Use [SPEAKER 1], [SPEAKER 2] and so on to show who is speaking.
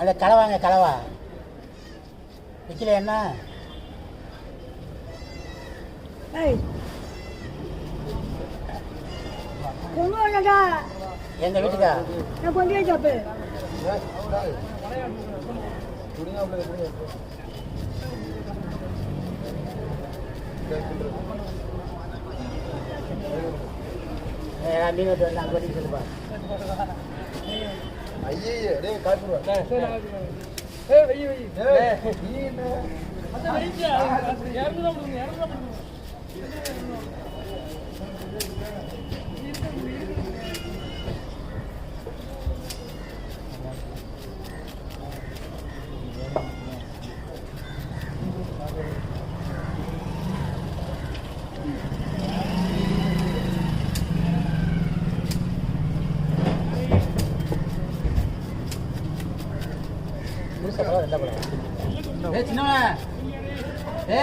[SPEAKER 1] அந்த கலவாங்க கலவா. விற்கல என்ன? எங்க வீட்டுக்கா?
[SPEAKER 2] நான்
[SPEAKER 1] நான் மீன் வெட்டு வந்து அங்கே வெட்டி சொல்லுப்பா
[SPEAKER 3] ஐயே டேய் காட்டுறா
[SPEAKER 1] முழுசா பழம் ரெண்டா பழம் சின்னவன்.